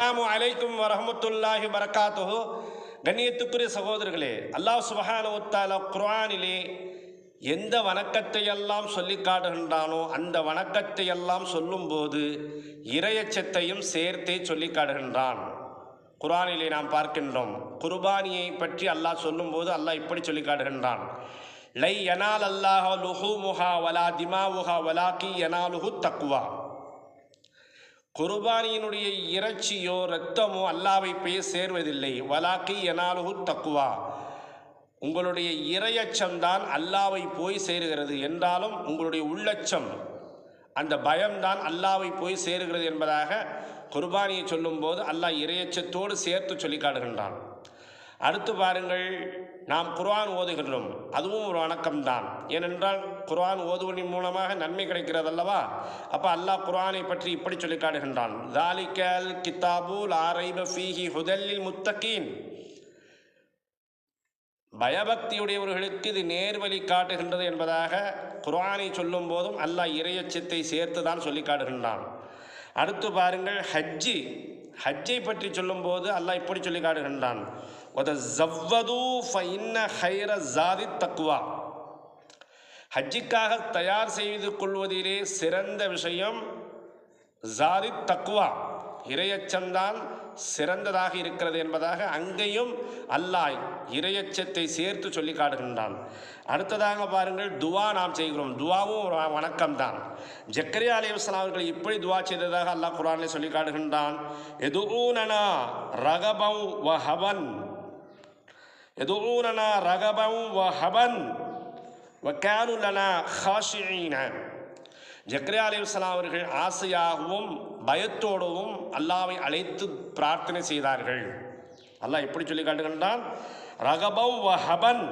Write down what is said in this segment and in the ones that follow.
அஸ்ஸலாமு அலைக்கும் வரஹமத்துல்லாஹி வரகாத்துஹு கண்ணியத்துக்குரிய சகோதரர்களே அல்லாஹ் சுபஹானஹு வ குரானிலே குர்ஆனிலே எந்த வணக்கத்தை எல்லாம் சொல்லி காட்டுகின்றானோ அந்த வணக்கத்தை எல்லாம் சொல்லும்போது இரையச்சத்தையும் சேர்த்தே சொல்லி காட்டுகின்றான். குரானிலே நாம் பார்க்கின்றோம் குர்பானியை பற்றி அல்லாஹ் சொல்லும்போது அல்லாஹ் இப்படி சொல்லி காட்டுகின்றான். லை யனால் அல்லாஹ் லுஹூமுஹா வலா திமாவுஹா வலாக்கி யனாலுஹு தக்குவா குர்பானியினுடைய இறைச்சியோ இரத்தமோ அல்லாவை போய் சேர்வதில்லை. வலாக்கி எனாலுகு தக்குவா. உங்களுடைய இரையச்சம்தான் அல்லாவை போய் சேருகிறது என்றாலும் உங்களுடைய உள்ளச்சம் அந்த பயம்தான் அல்லாவை போய் சேருகிறது என்பதாக குர்பானியை சொல்லும்போது அல்லாஹ் இரையச்சத்தோடு சேர்த்து சொல்லி காடுகின்றான் அடுத்து பாருங்கள் நாம் குர்ஆன் ஓதுகின்றோம். அதுவும் ஒரு வணக்கம்தான். ஏனென்றால் குர்ஆன் ஓதுவதன் மூலமாக நன்மை கிடைக்கிறது அல்லவா? அப்போ அல்லாஹ் குர்ஆனை பற்றி இப்படி சொல்லி காடுகின்றான் தாலிக்கல் கித்தாபுல் ஆரைப ஃபீஹி ஹுதல்லில் முத்தகீன் பயபக்தியுடையவர்களுக்கு இது நேர்வழி காட்டுகின்றது என்பதாக குர்ஆனை சொல்லும் போதும் அல்லாஹ் இறையச்சத்தை சேர்த்து தான் சொல்லி காடுகின்றான் அடுத்து பாருங்கள் ஹஜ்ஜி. ஹஜ்ஜை பற்றி சொல்லும்போது அல்லாஹ் இப்படி சொல்லி காடுகின்றான் ஒத ஃபைன்ன ஹைர ஜாதி தக்குவா ஹஜ்ஜிக்காக தயார் செய்து கொள்வதிலே சிறந்த விஷயம் ஜாதி தக்குவா இரையச்சந்தான் சிறந்ததாக இருக்கிறது என்பதாக அங்கேயும் அல்லாஹ் இரையச்சத்தை சேர்த்து சொல்லி காடுகின்றான் அடுத்ததாக பாருங்கள் துவா நாம் செய்கிறோம். துவாவும் ஒரு வணக்கம் தான் ஜக்கரியா அலிவஸ்லாம் அவர்கள் இப்படி துவா செய்ததாக அல்லாஹ் குரானில் சொல்லி காடுகின்றான் எதுஊனனா ரகபம் வஹவன் எதுஊனனா ரகபம் வஹபன் வக்கானு லனா ஹாஷிஈன ஜக்ரியா அலிவலாம் அவர்கள் ஆசையாகவும் பயத்தோடவும் அல்லாவை அழைத்து பிரார்த்தனை செய்தார்கள். அல்லாஹ் எப்படி சொல்லி காட்டுகின்றான்? ரகபம் வஹபன்.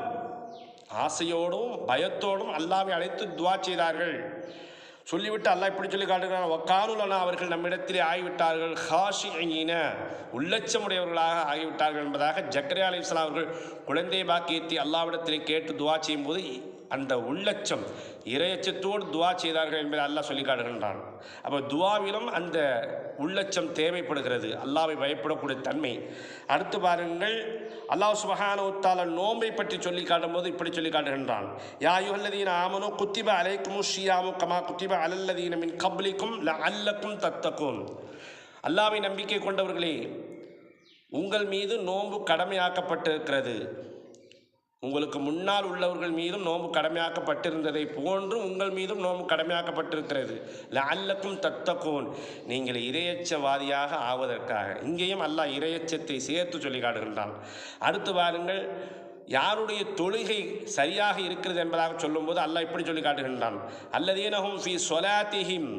ஆசையோடும் பயத்தோடும் அல்லாவை அழைத்து துவா செய்தார்கள். சொல்லிவிட்டு அல்லாஹ் இப்படி சொல்லி காட்டுகிறான். ஒக்கானுலனா அவர்கள் நம்மிடத்திலே ஆகிவிட்டார்கள். ஹாஷி உள்ளச்சமுடையவர்களாக ஆகிவிட்டார்கள் என்பதாக ஜக்கரே அலி இஸ்லாம் அவர்கள் குழந்தை பாக்கியத்தை அல்லாவிடத்திலே கேட்டு துவா செய்யும்போது அந்த உள்ளச்சம் இரையச்சத்தோடு துவா செய்தார்கள் என்பதை அல்லாஹ் சொல்லி காட்டுகின்றான் அப்போ துவாவிலும் அந்த உள்ளச்சம் தேவைப்படுகிறது. அல்லாவை பயப்படக்கூடிய தன்மை. அடுத்து பாருங்கள் அல்லாஹ் சுபஹானுத்தால நோன்பை பற்றி சொல்லி காட்டும்போது இப்படி சொல்லி காட்டுகின்றான் யாயுகல்லதீன ஆமனோ குத்திப அலைக்குமோ ஷியாமு கமா குத்திப அலல்லதீன மின் கப்லிக்கும் ல அல்லக்கும் தத்தக்கும் அல்லாவை நம்பிக்கை கொண்டவர்களே உங்கள் மீது நோன்பு கடமையாக்கப்பட்டிருக்கிறது. உங்களுக்கு முன்னால் உள்ளவர்கள் மீதும் நோன்பு கடமையாக்கப்பட்டிருந்ததை போன்று உங்கள் மீதும் நோன்பு கடமையாக்கப்பட்டிருக்கிறது. அல்லக்கும் தத்தக்கோன் நீங்கள் இரையச்சவாதியாக ஆவதற்காக. இங்கேயும் அல்லாஹ் இரையச்சத்தை சேர்த்து சொல்லி காட்டுகின்றான். அடுத்து பாருங்கள் யாருடைய தொழுகை சரியாக இருக்கிறது என்பதாக சொல்லும்போது அல்லாஹ் இப்படி சொல்லி காட்டுகின்றான். அல்லதீனஹும் ஃபி சொலாத்திஹிம்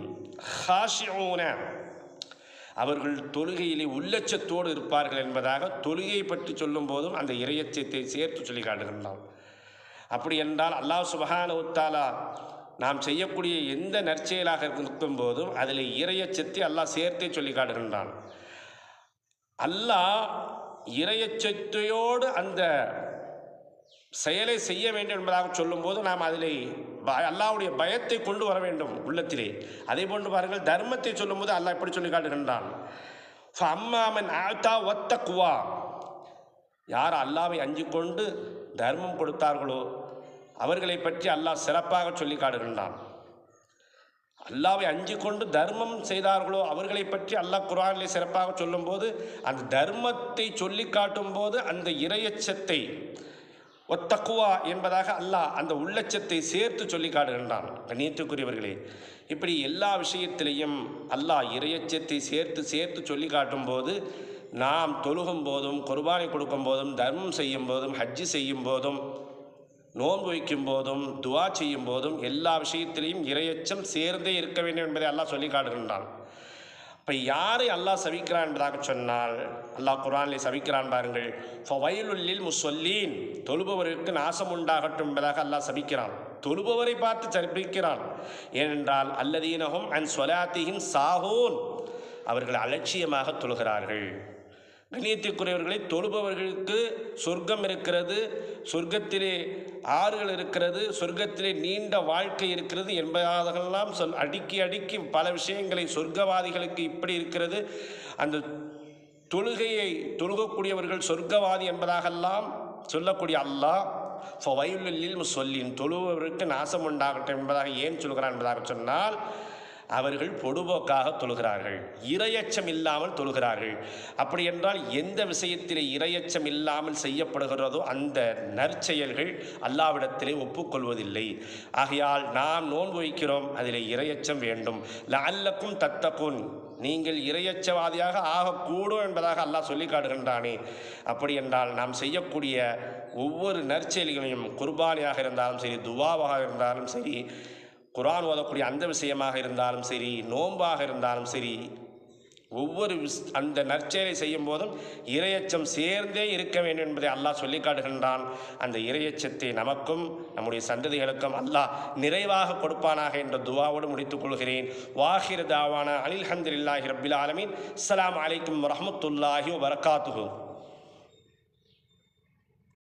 ஹாஷிஊன. அவர்கள் தொழுகையிலே உள்ளச்சத்தோடு இருப்பார்கள் என்பதாக தொழுகையை பற்றி சொல்லும் போதும் அந்த இறையச்சத்தை சேர்த்து சொல்லி காட்டுகின்றான் அப்படி என்றால் அல்லாஹ் சுபஹான உத்தாலா நாம் செய்யக்கூடிய எந்த நற்செயலாக இருக்கும் போதும் அதில் இறையச்சத்தை அல்லாஹ் சேர்த்தே சொல்லி காட்டுகின்றான் அல்லாஹ் இறையச்சத்தையோடு அந்த செயலை செய்ய வேண்டும் என்பதாக சொல்லும்போது நாம் அதிலே அல்லாவுடைய பயத்தை கொண்டு வர வேண்டும் உள்ளத்திலே. அதே போன்று பாருங்கள் தர்மத்தை சொல்லும்போது அல்லாஹ் எப்படி சொல்லி காட்டுகின்றான். அம்மாமன் ஆழ்த்தா ஒத்த குவா யார் அல்லாவை அஞ்சு கொண்டு தர்மம் கொடுத்தார்களோ அவர்களை பற்றி அல்லாஹ் சிறப்பாக சொல்லி காட்டுகின்றான். அல்லாவை அஞ்சு கொண்டு தர்மம் செய்தார்களோ அவர்களை பற்றி அல்லாஹ் குரானிலே சிறப்பாக சொல்லும்போது அந்த தர்மத்தை சொல்லி காட்டும் போது அந்த இரையச்சத்தை ஒத்தக்குவா என்பதாக அல்லாஹ் அந்த உள்ளச்சத்தை சேர்த்து சொல்லி காடுகின்றான் கண்ணியத்துக்குரியவர்களே இப்படி எல்லா விஷயத்திலையும் அல்லாஹ் இறையச்சத்தை சேர்த்து சேர்த்து சொல்லி காட்டும் போது நாம் தொழுகும் போதும் குர்பானை கொடுக்கும் போதும் தர்மம் செய்யும் போதும் ஹஜ்ஜி செய்யும் போதும் நோன்பு வைக்கும் போதும் துவா செய்யும் போதும் எல்லா விஷயத்திலையும் இறையச்சம் சேர்ந்தே இருக்க வேண்டும் என்பதை அல்லாஹ் சொல்லி காட்டுகின்றான் இப்போ யாரை அல்லாஹ் சவிக்கிறான் என்பதாக சொன்னால் அல்லாஹ் குரானில் சவிக்கிறான் பாருங்கள். ஃபவைலுல்லில் முசொல்லீன் தொழுபவருக்கு நாசம் உண்டாகட்டும் என்பதாக அல்லாஹ் சபிக்கிறான். தொழுபவரை பார்த்து சபிக்கிறான். ஏனென்றால் அல்லதீனகும் அண்ட் சொலாத்தியின் சாகோன் அவர்கள் அலட்சியமாக தொழுகிறார்கள். கண்ணியத்திற்குரியவர்களை தொழுபவர்களுக்கு சொர்க்கம் இருக்கிறது. சொர்க்கத்திலே ஆறுகள் இருக்கிறது சொர்க்கத்திலே நீண்ட வாழ்க்கை இருக்கிறது என்பதாகலாம் சொல் அடுக்கி அடுக்கி பல விஷயங்களை சொர்க்கவாதிகளுக்கு இப்படி இருக்கிறது. அந்த தொழுகையை தொழுகக்கூடியவர்கள் சொர்க்கவாதி என்பதாகெல்லாம் சொல்லக்கூடிய அல்லாஹ் ஸோ வயலில் சொல்லின் தொழுபவருக்கு நாசம் உண்டாகட்டும் என்பதாக ஏன் சொல்கிறான் என்பதாக சொன்னால் அவர்கள் பொடுபோக்காக தொழுகிறார்கள். இரையச்சம் இல்லாமல் தொழுகிறார்கள். அப்படி என்றால் எந்த விஷயத்திலே இரையச்சம் இல்லாமல் செய்யப்படுகிறதோ அந்த நற்செயல்கள் அல்லாவிடத்திலே ஒப்புக்கொள்வதில்லை. ஆகையால் நாம் நோன்பு வைக்கிறோம் அதிலே இரையச்சம் வேண்டும். லஅல்லக்கும் தத்தக்கும் நீங்கள் இரையச்சவாதியாக ஆகக்கூடும் என்பதாக அல்லாஹ் சொல்லி காட்டுகின்றானே. அப்படி என்றால் நாம் செய்யக்கூடிய ஒவ்வொரு நற்செயல்களையும் குர்பானியாக இருந்தாலும் சரி துவாவாக இருந்தாலும் சரி குர்ஆன் ஓதக்கூடிய அந்த விஷயமாக இருந்தாலும் சரி நோன்பாக இருந்தாலும் சரி ஒவ்வொரு அந்த நற்செயலை செய்யும் போதும் இரையச்சம் சேர்ந்தே இருக்க வேண்டும் என்பதை அல்லாஹ் சொல்லி காட்டுகின்றான். அந்த இரையச்சத்தை நமக்கும் நம்முடைய சந்ததிகளுக்கும் அல்லாஹ் நிறைவாக கொடுப்பானாக என்ற துவாவோடு முடித்துக் கொள்கிறேன். வாஹிர் தாவான அனில் ஹந்தில்லாஹி ரபில் ஆலமீன். அஸ்லாம் அலைக்கும் வரமத்துல்லாஹி வரகாத்துகு